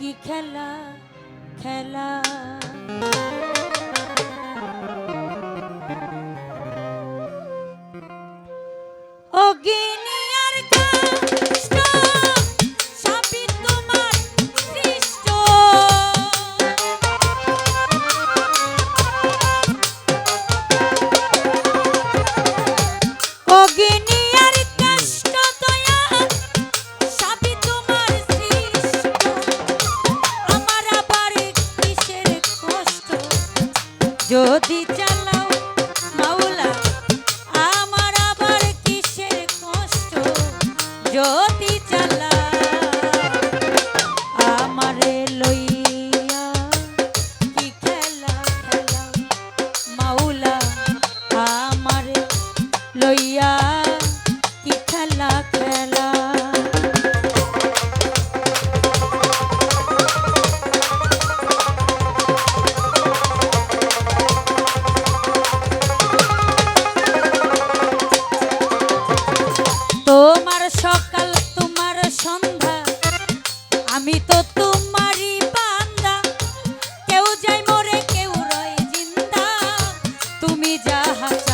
কি খেলা খেলা? অগিনী Uh-huh.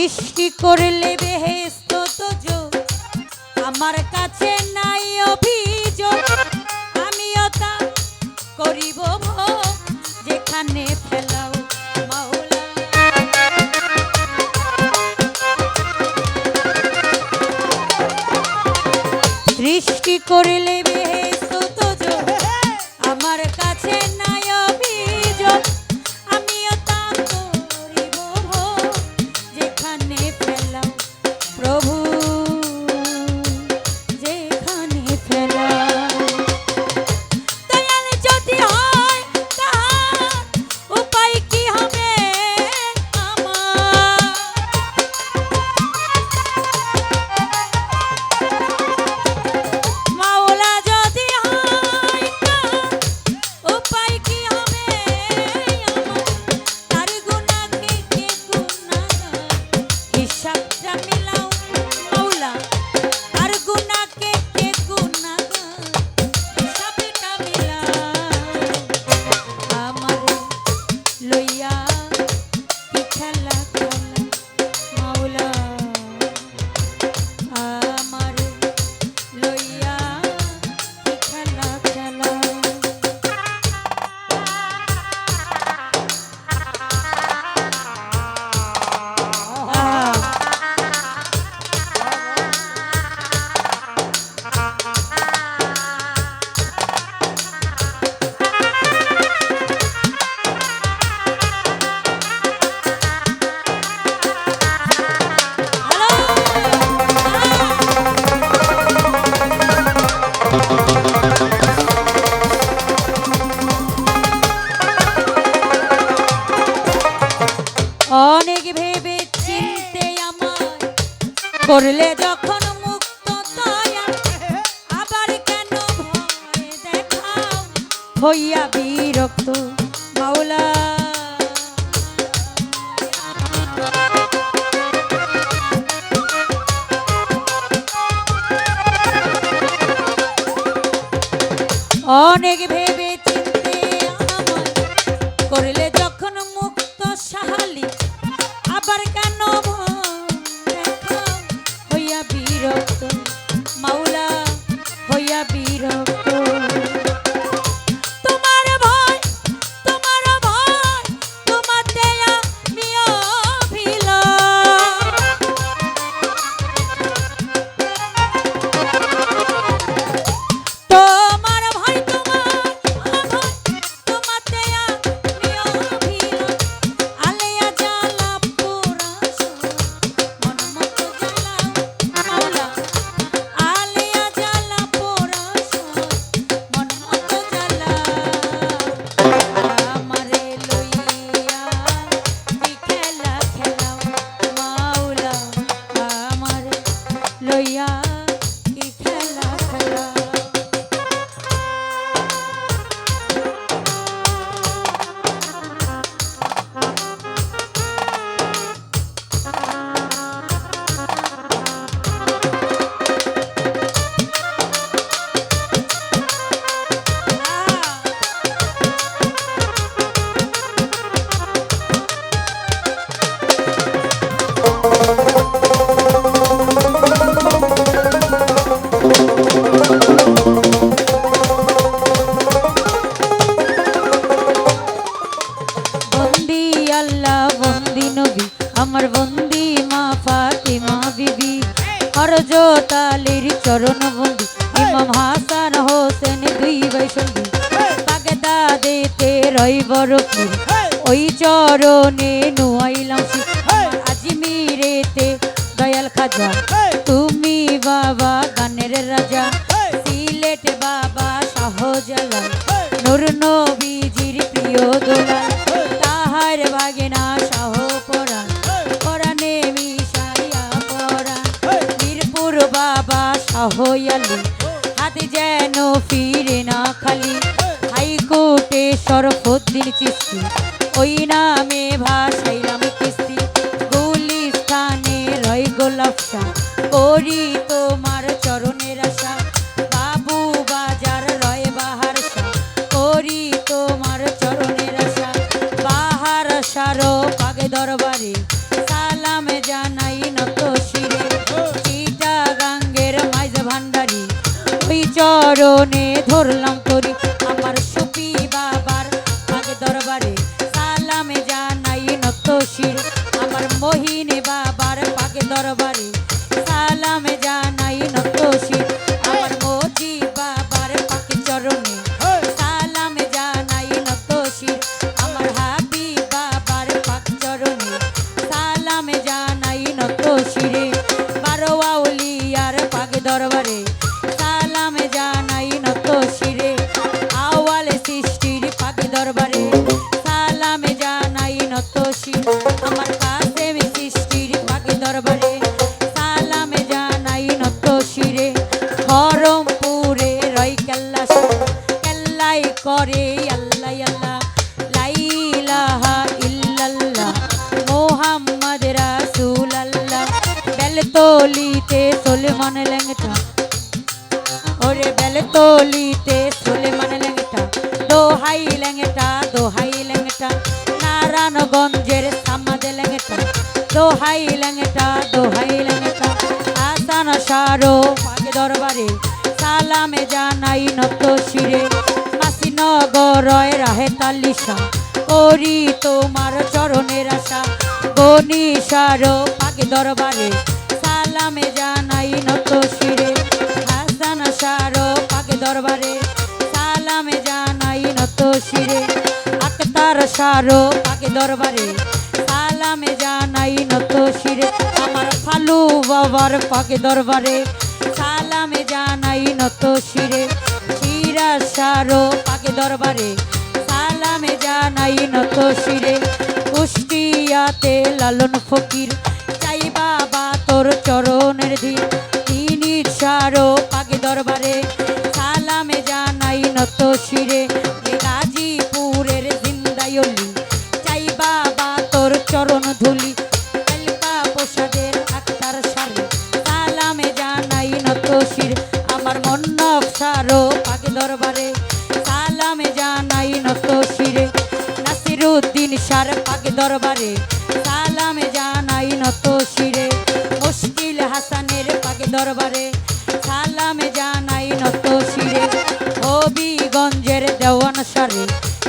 সৃষ্টি করলে বেহেস্ত তোজ। আমার কাছে নাই অভিযোগ। আমিও তা করিব যেখানে ফেলাও সৃষ্টি করলে অনেক হরজত চরণ বন্দি। ইমাম হাসান হোসেন দুই সঙ্গী। বাগদাদেতে রই বরফির ওই চরণে নুয়াইলাম আজমিরেতে দয়াল খাজা। তুমি বাবা গানের রাজা। সিলেট বাবা শাহজালাল। নূর নবীজির প্রিয় দোলাল। তাহার ভাগিনা শাহ বাবা শাহয়ালি হাত যেন ফিরে না খালি। হাইকোর্টে শরফুদ্দিন চিস্তি ওই নামে ভাসাইলাম কিস্তি। গুলিস্তানে রয় গোলাপ শাহ করি তোমার চরণের আশা। বাবু বাজার রয় বাহার করি তোমার চরণের আশা। বাহার সারো পাগে দরবারে চরণে ধরলাম করে, আল্লাহ আল্লাহ। লাইলাহা ইল্লাল্লাহ, মোহাম্মদ রাসূল আল্লাহ বেলতলিতে সুলেমান লেঙ্গটা ওরে বেলতলিতে সুলেমান লেঙ্গটা দোহাই লেঙ্গটা দোহাই লেঙ্গটা নারায়ণগঞ্জের সামাদ লেঙ্গটা দোহাই লেঙ্গটা দোহাই লেঙ্গটা আসান সারো পাগে দরবারে সালামে জানাই নত শিরে। মাসিনগরয় রাহে তালিশা করি তোমার চরণের আশা। গনিসার পাগে দরবারে সালামে জানাই নত শিরে। হাসান সার পাগে দরবারে সালামে জানাই নত শিরে। আক্তার সার পাগে দরবারে সালামে জানাই নত শিরে। আমার ফালু বাবার পাগে দরবারে সালামে জানাই নত শিরে। ফিরাসারো পাকে দরবারে। সালামে জানাই নত শিরে কুষ্টিয়াতে লালন ফকির, চাই বাবা তোর চরণের ধীর। তিনি সারো পাকে দরবারে। সালামে জানাই নত শিরে গাজীপুরের জিন্দায়লি, চাই বাবা তোর চরণ ধুলি। প্রসাদের আক্তার সারে। সালামে জানাই নত শিরে আমার মন নকশারো দরবারে সালামে জানাই নত শিরে। নাসিরুদ্দিন সার পাকে দরবারে সালামে জানাই নত শিরে। মুশকিল হাসানের পাকে দরবারে সালামে জানাই নত শিরে। হবিগঞ্জের দেওয়ান সারে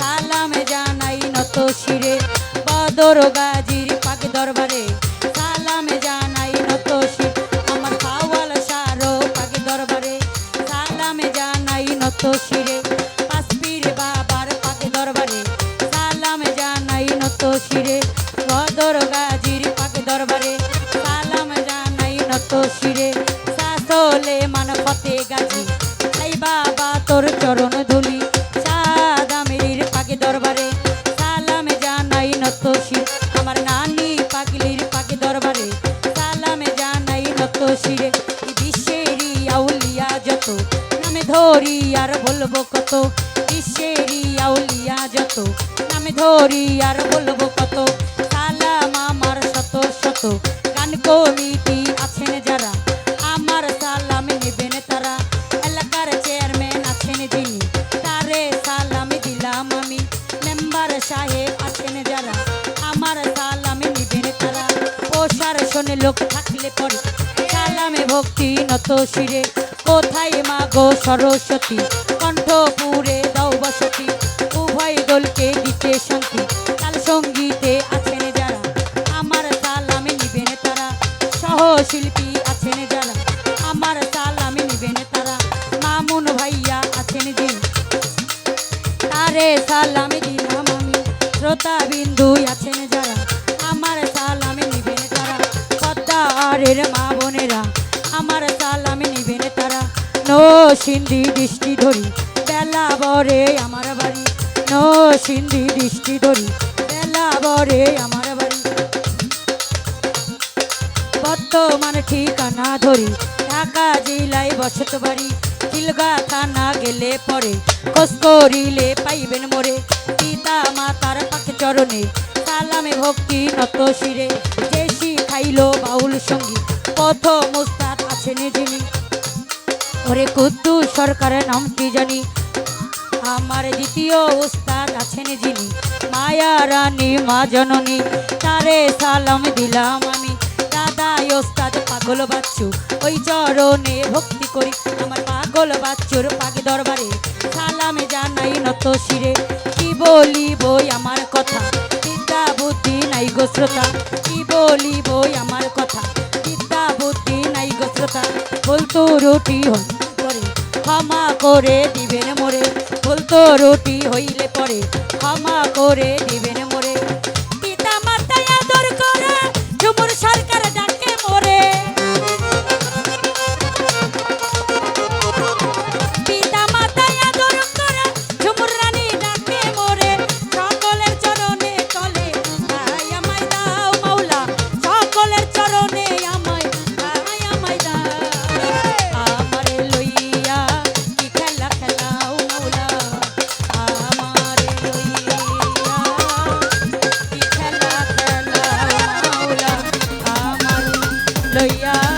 সালামে জানাই নত শিরে। বদর গাজির পাকে দরবারে জানাই নত কত বিশ্বেরই আউলিয়া যত, নামে ধরি আর বলব কত, সালাম আমার শত শত, গান কমিটি আছেন যারা, আমার সালাম নেবেন তারা, এলাকার চেয়ারম্যান আছেন যিনি, তারে সালাম দিলাম আমি, মেম্বার সাহেব আছেন যারা, আমার সালাম নিবেন তারা পোষার শোনে লোক থাকলে পরে, সালামে ভক্তি নত শিরে কোথায় মা গো সরস্বতী? কণ্ঠপুরে দাও বসতি, উভয় দলকে দিতে শান্তি। কাল সঙ্গীতে আছেন যারা, আমার সালামে নিবেন তারা। সহশিল্পী আছেন যারা, আমার সালামে নিবেন তারা। মামুন ভাইয়া আছেন যিনি তারে সালামে দিলাম আমি। শ্রোতা বিন্দু আছেন যারা, আমার সালামে নিবেন তারা। পদ্মারের মা বোনেরা সিন্ধি দৃষ্টি ধরি, বেলা বরে আমার বাড়ি। নো সিন্ধি দৃষ্টি ধরি, বেলা বরে আমার বাড়ি। বর্তমান ঠিকানা ধরি, ঢাকা জেলায় বসত বাড়ি। চিলগা থানা গেলে পরে, খোঁজ করিলে পাইবেন মোরে। পিতা মাতার পাখে চরণে, সালামে ভক্তি নত শিরে। যে শিখাইলো বাউল সংগীত প্রথম উস্তাদ আছেন যিনি। ওরে কুদ্দু সরকারের নাম কি জানি? আমার দ্বিতীয় উস্তাদ আছেন যিনি। মায়া রানী, মা জননী, তারে সালাম দিলাম আমি। দাদা ওস্তাদ পাগল বাচ্চু, ওই চরণে ভক্তি করি। আমার পাগল বাচ্চুর পাগে দরবারে সালামে জানাই নত শিরে। কি বলি বই আমার কথা? বিদ্যা বুদ্ধি নাই গো শ্রোতা। কি বলি বই আমার কথা? বিদ্যা বুদ্ধি নাই গো শ্রোতা। বলতো রুটি হইলে পরে, ক্ষমা করে দিবেন মোরে। বলতো রুটি হইলে পরে, ক্ষমা করে দিবেন yeah.